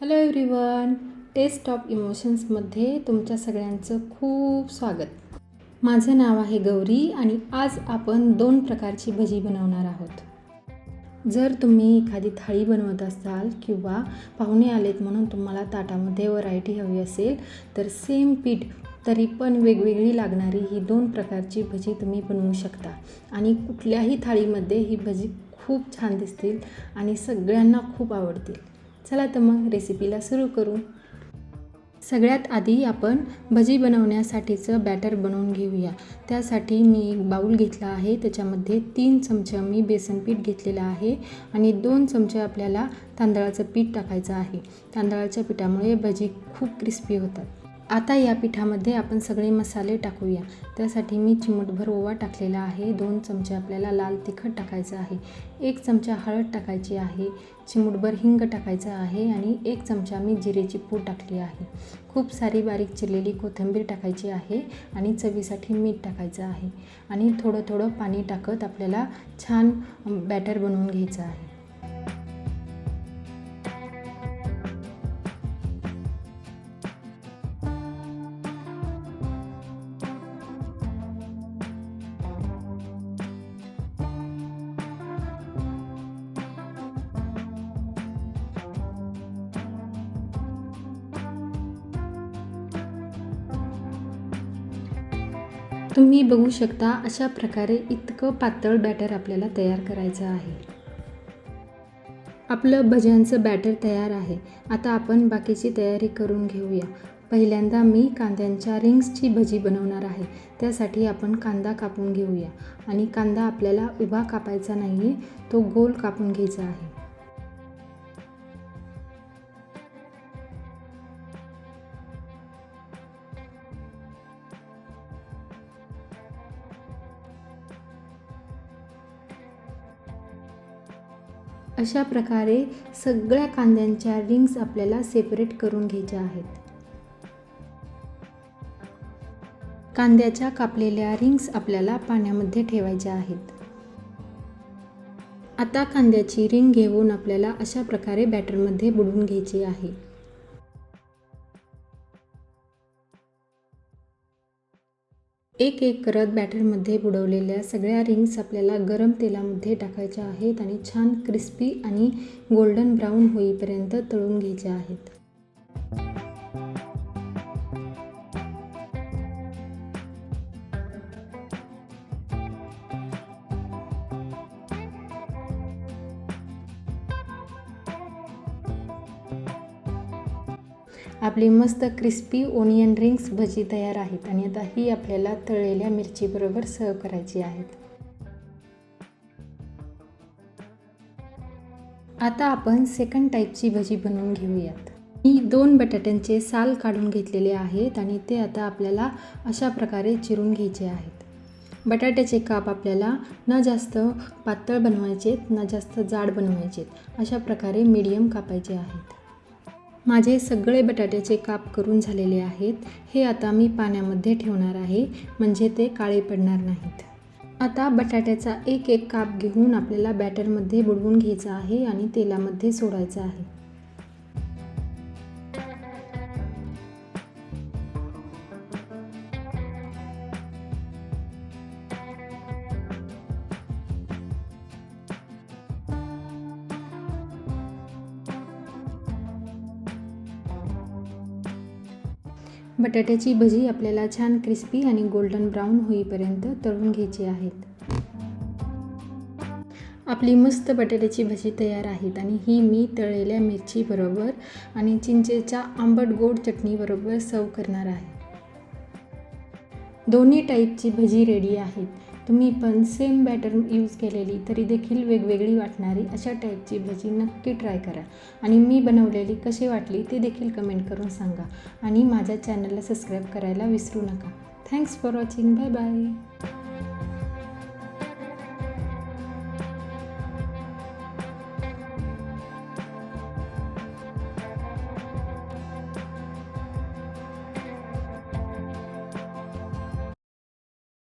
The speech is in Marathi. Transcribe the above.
हॅलो एव्हरीवन टेस्ट ऑफ इमोशन्समध्ये तुमच्या सगळ्यांचं खूप स्वागत. माझं नाव आहे गौरी आणि आज आपण दोन प्रकारची भजी बनवणार आहोत. जर तुम्ही एखादी थाळी बनवत असाल किंवा पाहुणे आलेत म्हणून तुम्हाला ताटामध्ये व्हरायटी हवी असेल तर सेम पीठ तरी पण वेगवेगळी लागणारी ही दोन प्रकारची भजी तुम्ही बनवू शकता. आणि कुठल्याही थाळीमध्ये ही भजी खूप छान दिसतील आणि सगळ्यांना खूप आवडतील. चला तर मग रेसिपीला सुरू करू. सगळ्यात आधी आपण भजी बनवण्यासाठीचं बॅटर बनवून घेऊया. त्यासाठी मी एक बाऊल घेतला आहे. त्याच्यामध्ये तीन चमचे मी बेसन पीठ घेतलेलं आहे आणि दोन चमचे आपल्याला तांदळाचं पीठ टाकायचं आहे. तांदळाच्या पिठामुळे भजी खूप क्रिस्पी होतात. आता या पिठामध्ये आपण सगळे मसाले टाकूया. त्यासाठी मी चिमटभर ओवा टाकलेला आहे. दोन चमचे आपल्याला लाल तिखट टाकायचं आहे. एक चमचा हळद टाकायची आहे. चिमूटभर हिंग टाकायचं आहे आणि एक चमचा मी जिरेची पूड टाकली आहे. खूप सारी बारीक चिरलेली कोथिंबीर टाकायची आहे आणि चवीसाठी मीठ टाकायचं आहे. आणि थोडं थोडं पाणी टाकत आपल्याला छान बॅटर बनवून घ्यायचं आहे. तुम्ही बघू शकता अशा प्रकारे इतकं पातळ बॅटर आपल्याला तयार करायचं आहे. आपलं भज्यांचं बॅटर तयार आहे. आता आपण बाकीची तयारी करून घेऊया. पहिल्यांदा मी कांद्यांच्या रिंग्सची भजी बनवणार आहे. त्यासाठी आपण कांदा कापून घेऊया. आणि कांदा आपल्याला उभा कापायचा नाही आहे तो गोल कापून घ्यायचा आहे. अशा प्रकारे सगळ्या कांद्यांच्या रिंग्स आपल्याला सेपरेट करून घ्यायच्या आहेत. कांद्याच्या कापलेल्या रिंग्स आपल्याला पाण्यामध्ये ठेवायच्या आहेत. आता कांद्याची रिंग घेऊन आपल्याला अशा प्रकारे बॅटरमध्ये बुडवून घ्यायची आहे. एक एक करत बॅटरमध्ये बुडवलेल्या सगळ्या रिंग्स आपल्याला गरम तेलामध्ये टाकायच्या आहेत आणि छान क्रिस्पी आणि गोल्डन ब्राऊन होईपर्यंत तळून घ्यायच्या आहेत. आपली मस्त क्रिस्पी ओनियन रिंग्स भजी तयार आहेत आणि आता ही आपल्याला तळलेल्या मिरचीबरोबर सर्व करायची आहेत. आता आपण सेकंड टाईपची भजी बनवून घेऊयात. मी दोन बटाट्यांचे साल काढून घेतलेले आहेत आणि ते आता आपल्याला अशा प्रकारे चिरून घ्यायचे आहेत. बटाट्याचे काप आपल्याला न जास्त पातळ बनवायचेत न जास्त जाड बनवायचेत अशा प्रकारे मीडियम कापायचे आहेत. माझे सगळे बटाट्याचे काप करून झालेले आहेत. हे आता मी पाण्यामध्ये ठेवणार आहे. म्हणजे ते काळे पडणार नाहीत. आता बटाट्याचा एक एक काप घेऊन आपल्याला बॅटरमध्ये बुडवून घ्यायचा आहे आणि तेलामध्ये सोडायचं आहे. बटाट्याची भजी आपल्याला छान क्रिस्पी आणि गोल्डन ब्राऊन होईपर्यंत तळून घ्यायची आहेत. आपली मस्त बटाट्याची भजी तयार आहेत आणि ही मी तळलेल्या मिरचीबरोबर आणि चिंचेच्या आंबट गोड चटणीबरोबर सर्व करणार आहे. दोन्ही टाईपची भजी रेडी आहेत. तुम्ही पण सेम बॅटर यूज केलेली तरी देखील वेगवेगळी वाटणारी अशा टाईपची भजी नक्की ट्राय करा. आणि मी बनवलेली कशी वाटली ते देखील कमेंट करून सांगा. आणि माझ्या चॅनलला सबस्क्राईब करायला विसरू नका. Thanks for watching bye bye